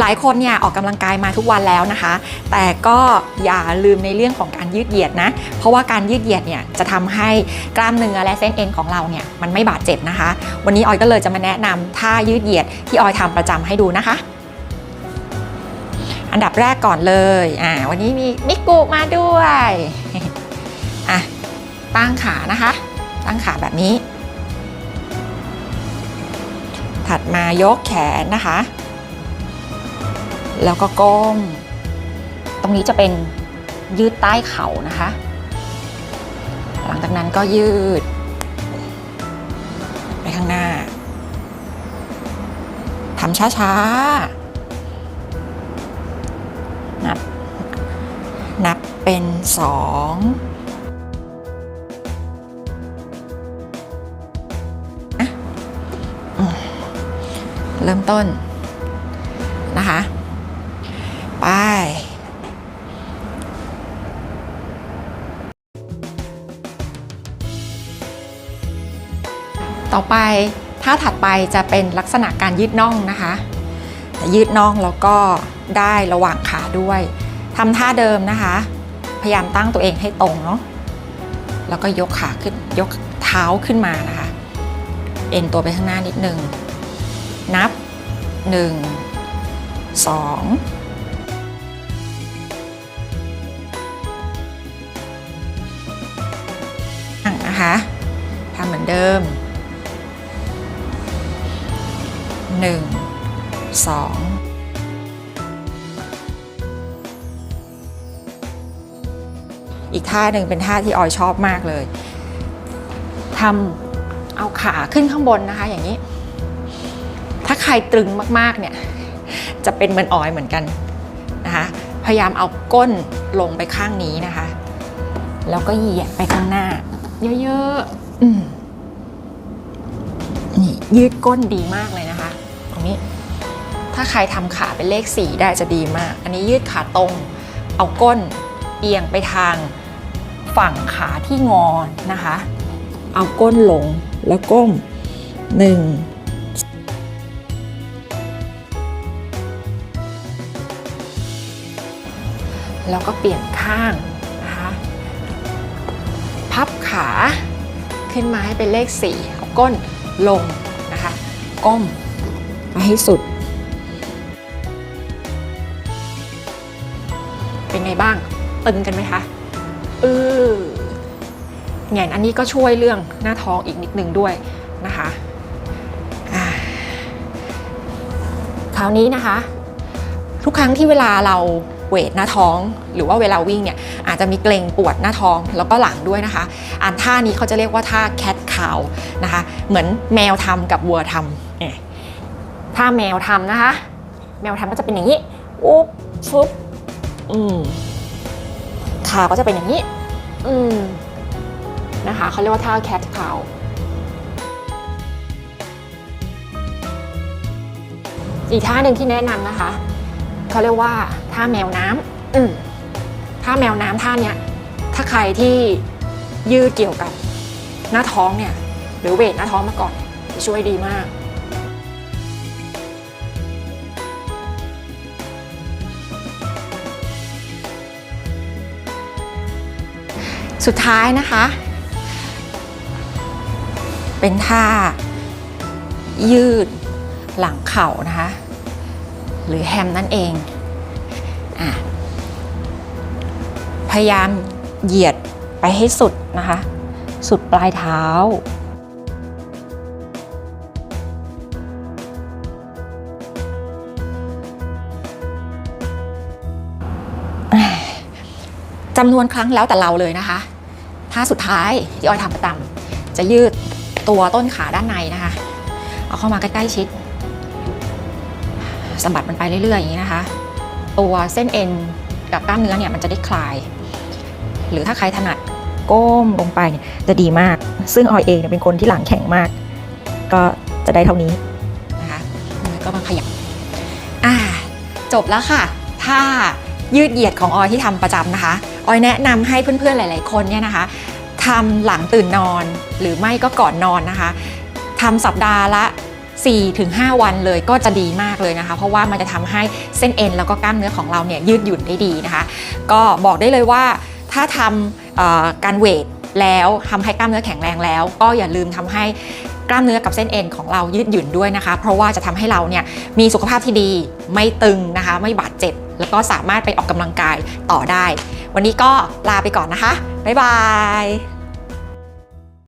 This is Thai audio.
หลายคนเนี่ยออกกำลังกายมาทุกวันแล้วนะคะ แต่ก็อย่าลืมในเรื่องของการยืดเหยียดนะ เพราะว่าการยืดเหยียดเนี่ยจะทำให้กล้ามเนื้อและเส้นเอ็นของเราเนี่ยมันไม่บาดเจ็บนะคะ วันนี้ออยก็เลยจะมาแนะนำท่ายืดเหยียดที่ออยทำประจำให้ดูนะคะอันดับแรกก่อนเลย อ่า วันนี้มีมิกุมาด้วย อะ ตั้งขานะคะ ตั้งขาแบบนี้ ถัดมายกแขนนะคะ แล้วก็ก้ม ตรงนี้จะเป็นยืดใต้เข่านะคะ หลังจากนั้นก็ยืด ไปข้างหน้าทำช้าๆ นับ นับเป็นสองอะเริ่มต้นนะคะ ต่อไปท่าถัดไปจะเป็นลักษณะการยืดน่องนะคะ ยืดน่องแล้วก็ได้ระหว่างขาด้วยทำท่าเดิมนะคะ พยายามตั้งตัวเองให้ตรงเนาะแล้วก็ยกขาขึ้นยกเท้าขึ้นมานะคะ เอ็นตัวไปข้างหน้านิดนึง นับ 1 2อะนะคะทำเหมือนเดิม 1 2อีกท่าหนึ่งเป็นท่าที่ออยชอบมากเลยทำเอาขาขึ้นข้างบนนะคะ อย่างนี้ ถ้าใครตรึงมากๆเนี่ย จะเป็นเหมือนออยเหมือนกันนะคะ พยายามเอาก้นลงไปข้างนี้นะคะ แล้วก็เหยียดไปข้างหน้า เยอะๆนี่ยืดก้นดีมากเลยนะ นี้ ถ้าใครทำขาเป็นเลขสี่ได้จะดีมาก อันนี้ยืดขาตรง เอาก้นเอียงไปทางฝั่งขาที่งอนนะคะ เอาก้นลงแล้วก้มหนึ่งแล้วก็เปลี่ยนข้างนะคะพับขาขึ้นมาให้เป็นเลข 4 เอาก้นลงนะคะ ก้ม ให้สุด เป็นไงบ้าง ตึงกันไหมคะเออแหงนอันนี้ก็ช่วยเรื่องหน้าท้องอีกนิดนึงด้วยนะคะคราวนี้นะคะ ทุกครั้งที่เวลาเราเวทหน้าท้อง หรือว่าเวลาวิ่งเนี่ยอาจจะมีเกร็งปวดหน้าท้องแล้วก็หลังด้วยนะคะอันท่านี้เขาจะเรียกว่าท่าแคทคาวนะคะ เหมือนแมวทำกับวัวทำ ถ้าแมวทำนะคะ แมวทำก็จะเป็นอย่างนี้อุ๊บฟุบอืมขาก็จะเป็นอย่างนี้ อืมนะคะเขาเรียกว่าท่าแคทคาวอีกท่าหนึ่งที่แนะนำนะคะเขาเรียกว่าท่าแมวน้ำอืมท่าแมวน้ำท่าเนี้ยถ้าใครที่ยืดเกี่ยวกับหน้าท้องเนี่ย หรือเวทหน้าท้องมาก่อนจะช่วยดีมาก สุดท้ายนะคะ เป็นท่ายืดหลังเข่านะคะ หรือแฮมนั่นเองอพยายามเหยียดไปให้สุดนะคะ สุดปลายเท้าจำนวนครั้งแล้วแต่เราเลยนะคะ ท่าสุดท้ายที่ออยทำประจำจะยืดตัวต้นขาด้านในนะคะ เอาเข้ามาใกล้ๆชิดสะบัดมันไปเรื่อยๆอย่างนี้นะคะ ตัวเส้นเอ็นกับกล้ามเนื้อเนี่ยมันจะได้คลาย หรือถ้าใครถนัดก้มลงไปเนี่ยจะดีมาก ซึ่งออยเองเนี่ยเป็นคนที่หลังแข็งมาก ก็จะได้เท่านี้นะคะแล้วก็มาขยับอ่าจบแล้วค่ะถ้ายืดเหยียดของออยที่ทำประจำนะคะ ออยแนะนำให้เพื่อนๆหลาย ๆ คนเนี่ยนะคะทำหลังตื่นนอนหรือไม่ก็ก่อนนอนนะคะทำสัปดาห์ละ 4-5 วันเลยก็จะดีมากเลยนะคะ เพราะว่ามันจะทำให้เส้นเอ็นแล้วก็กล้ามเนื้อของเราเนี่ยยืดหยุ่นได้ดีนะคะ ก็บอกได้เลยว่าถ้าทำการเวทแล้วทำให้กล้ามเนื้อแข็งแรงแล้ว ก็อย่าลืมทำให้กล้ามเนื้อกับเส้นเอ็นของเรายืดหยุ่นด้วยนะคะ เพราะว่าจะทำให้เราเนี่ยมีสุขภาพที่ดีไม่ตึงนะคะ ไม่บาดเจ็บ แล้วก็สามารถไปออกกำลังกายต่อได้ วันนี้ก็ลาไปก่อนนะคะ บ๊ายบาย